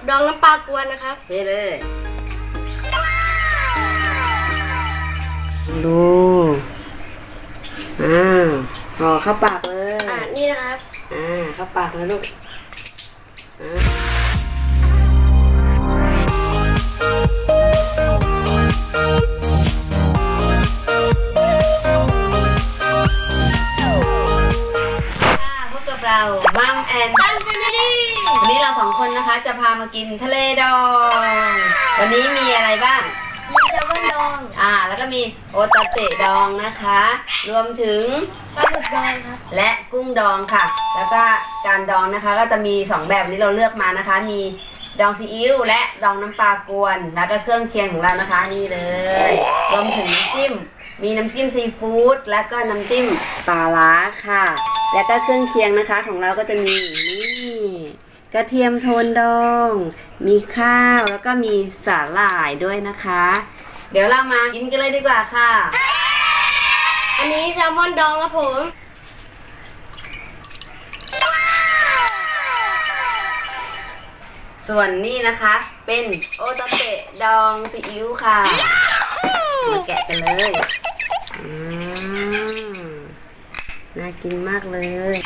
กดองน้ำปลากวนนะครับเทเลยดูอ่าห่อเข้าปากเลยอ่านี่นะครับอ่าเข้าปากเลยลูกอ่าค่ะพบกับเรา นนะคะ จะพามากินทะเลดอง วันนี้มีอะไรบ้าง มีแซลมอนดองอ่า แล้วก็มีโอตาเตะดองนะคะ รวมถึงปลาหมึกดองครับและกุ้งดองค่ะ แล้วก็การดองนะคะก็จะมี 2 แบบนี้เราเลือกมานะคะ มีดองซีอิ๊วและดองน้ำปลากวน แล้วก็เครื่องเคียงของเรานะคะนี่เลย รวมถึงน้ำจิ้ม มีน้ำจิ้มซีฟู้ดแล้วก็น้ำจิ้มปลาร้าค่ะ แล้วก็เครื่องเคียงนะคะของเราก็จะมีนี่ กระเทียมโทนดอง มีข้าวแล้วก็มีสาหร่ายด้วยนะคะ เดี๋ยวเรามากินกันเลยดีกว่าค่ะ อันนี้แซลมอนดองครับผม ส่วนนี้นะคะเป็นโอตาเตะดองซีอิ๊วค่ะ มาแกะกันเลยอืมน่ากินมากเลย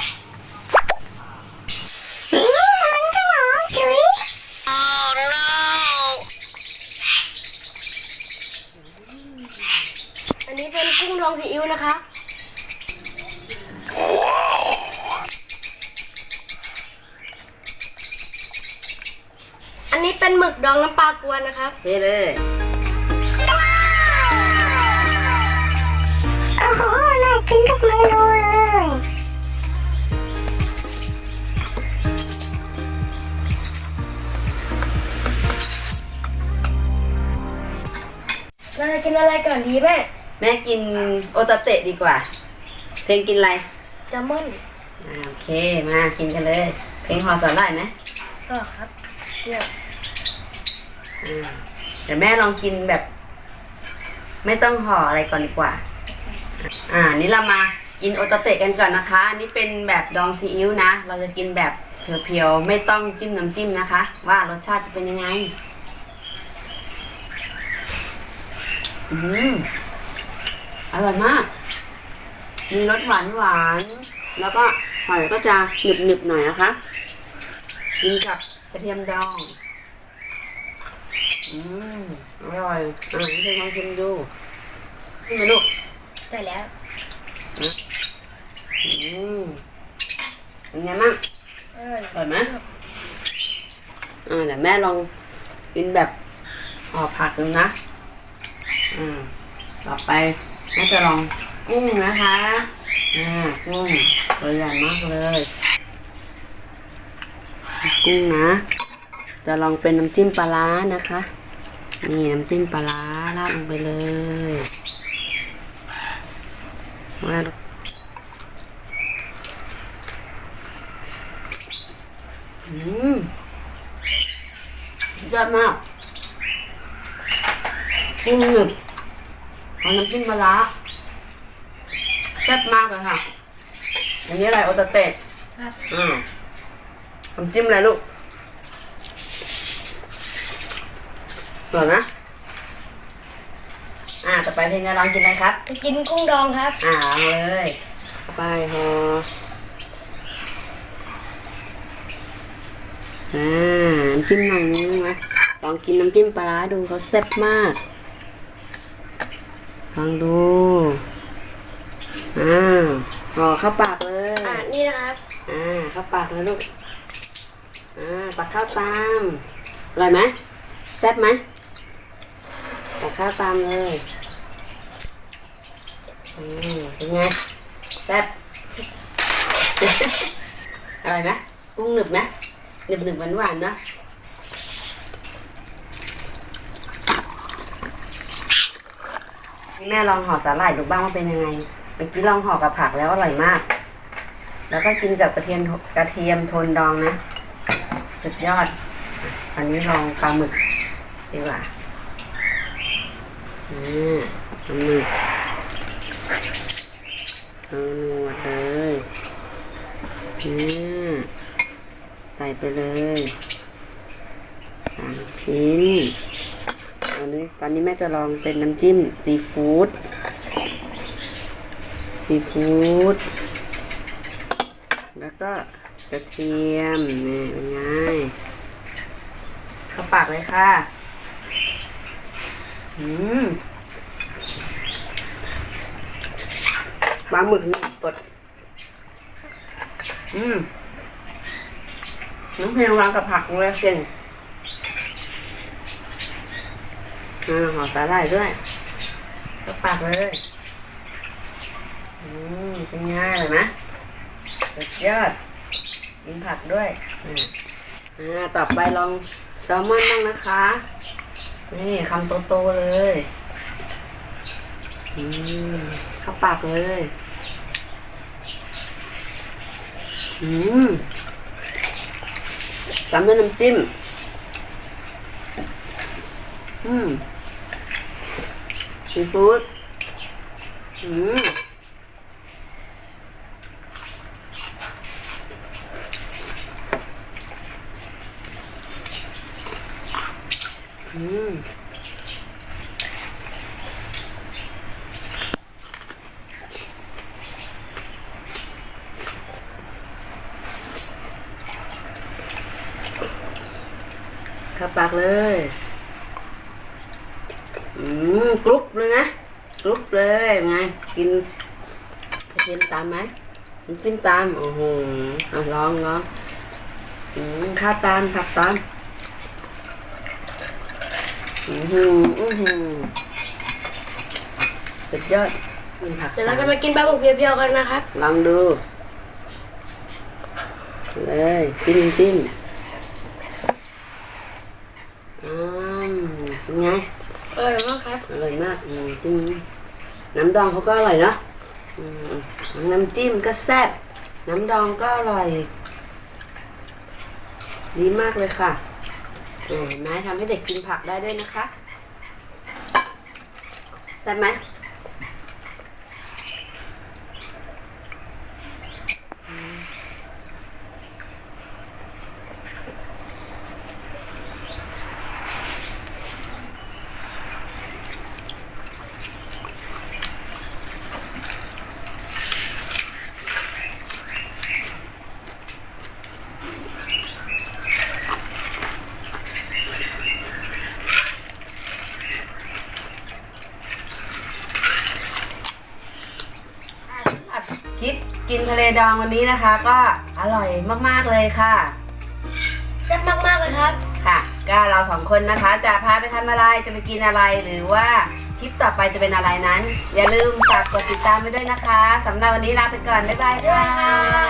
อันนี้เป็นกุ้งดองซีอิ๊วนะครับอันนี้ เป็นหมึกดองน้ำปลากวนนะครับเทเลยโอ้โหน่ากินทุกเมนูเลยเราจะกินอะไรก่อนดีแม่แม่กินโอตาเตะดีกว่า เพลงกินอะไรแซลมอนอ่าโอเค มากินกันเลย เพลงหอสาหร่ายไหมก็ครับ เนี่ยอ่าเดี๋ยวแม่ลองกินแบบ ไม่ต้องห่ออะไรก่อนดีกว่า อ่า นี่เรามากินโอตาเตะกันก่อนนะคะ อันนี้เป็นแบบดองซีอิ๊วนะ เราจะกินแบบเพียวๆ ไม่ต้องจิ้มน้ำจิ้มนะคะ ว่ารสชาติจะเป็นยังไง อืมอร่อยมาก มีรสหวานหวานๆแล้วก็หอยก็จะหนึบหนึบๆหน่อยนะคะ กินกับ กระเทียมดอง อืมอร่อยอ่าให้เพื่อนลองชิมดูขึ้นไหมลูกใช่แล้ว อืมเป็นไงบ้างอร่อยอร่อยไหมอ่าเดี๋ยวแม่ลองกินแบบห่อผักดูนะอ่าต่อไปแม่จะลองกุ้งนะคะ อ่ากุ้งตัวใหญ่มากเลย กุ้งนะ จะลองเป็นน้ำจิ้มปลาร้านะคะ นี่น้ำจิ้มปลาร้าราดลงไปเลยว่าลูกอืมยอดมากกุ้งหนึบเอาน้ำจิ้มปลาร้าแซ่บมากเลยค่ะ อันนี้อะไรโอตาเตะครับอืม น้ำจิ้มอะไรลูกอร่อยไหมอ่าต่อไปเพลงจะลองกินอะไรครับ จะกินกุ้งดองครับ อ่าเอาเลยไปฮออ่าน้ำจิ้มหน่อยนึงนะลองกินน้ำจิ้มปลาร้าดูเขาแซ่บมากลองดูอ่าห่อเข้าปากเลย อ่านี่นะครับ อ่าเข้าปากเลยลูก อ่าตักข้าวตามอร่อยไหมแซ่บไหมตักข้าวตามเลยอืมเป็นไงแซ่บอร่อยไหมกุ้งหนึบไหมหนึบหนึบหวานหวานๆเนอะแม่ลองห่อสาหร่ายดูบ้างว่าเป็นยังไงเมื่อกี้ลองห่อกับผักแล้วอร่อยมาก แล้วก็กินกับกระเทียมกระเทียมโทนดองนะ สุดยอด อันนี้ลองปลาหมึกดีกว่าอืมปลาหมึกเอาหนวดเลยอืมใส่ไปเลยชิ้นตอนนี้ตอนนี้แม่จะลองเป็นน้ำจิ้มซีฟู้ดซีฟู้ดแล้วก็ ระเทียมนี่เป็นไงเข้าปากเลยค่ะ อืมปลาหมึกนี่สด อืม น้ำเพลงวางกับผักเลยเก่งอ่าห่อสาหร่ายด้วยก็ปากเลย อืม เป็นไงเลยนะสุดยอด กินผักด้วยอ่าอ่าต่อไปลองแซลมอนบ้างนะคะ นี่คำโตๆเลยอืมเข้าปากเลยอืมตามด้วยน้ำจิ้ม อืมซีฟู้ดอืม อืม เข้าปากเลย อืมกรุบเลยนะกรุบเลยไง กินกระเทียมตามไหมน้ำจิ้มตาม โอ้โหลองลองอืมข้าตามผักตาม อือหืออือหือสุดยอดมีผักเดี๋ยวเราตามจะมากินปลาหมึกเพียวๆกันนะครับลองดู เลยจิ้มจิ้มอืมเป็นไงอร่อยมากครับ อร่อยมากอืมจิ้มน้ำดองเขาก็อร่อยเนาะอืมน้ำจิ้มก็แซ่บน้ำดองก็อร่อย ดีมากเลยค่ะ เห็นไหมทำให้เด็กกินผักได้ด้วยนะคะ ได้ไหม คลิปกินทะเลดองวันนี้นะคะ ก็อร่อยมากๆเลยค่ะแซ่บมากๆเลยครับ ค่ะ ก็เราสองคนนะคะ จะพาไปทำอะไรจะไปกินอะไรหรือว่าคลิปต่อไปจะเป็นอะไรนั้น อย่าลืมฝากกดติดตามไปด้วยนะคะสำหรับวันนี้ลาไปก่อนบ๊ายบายค่ะ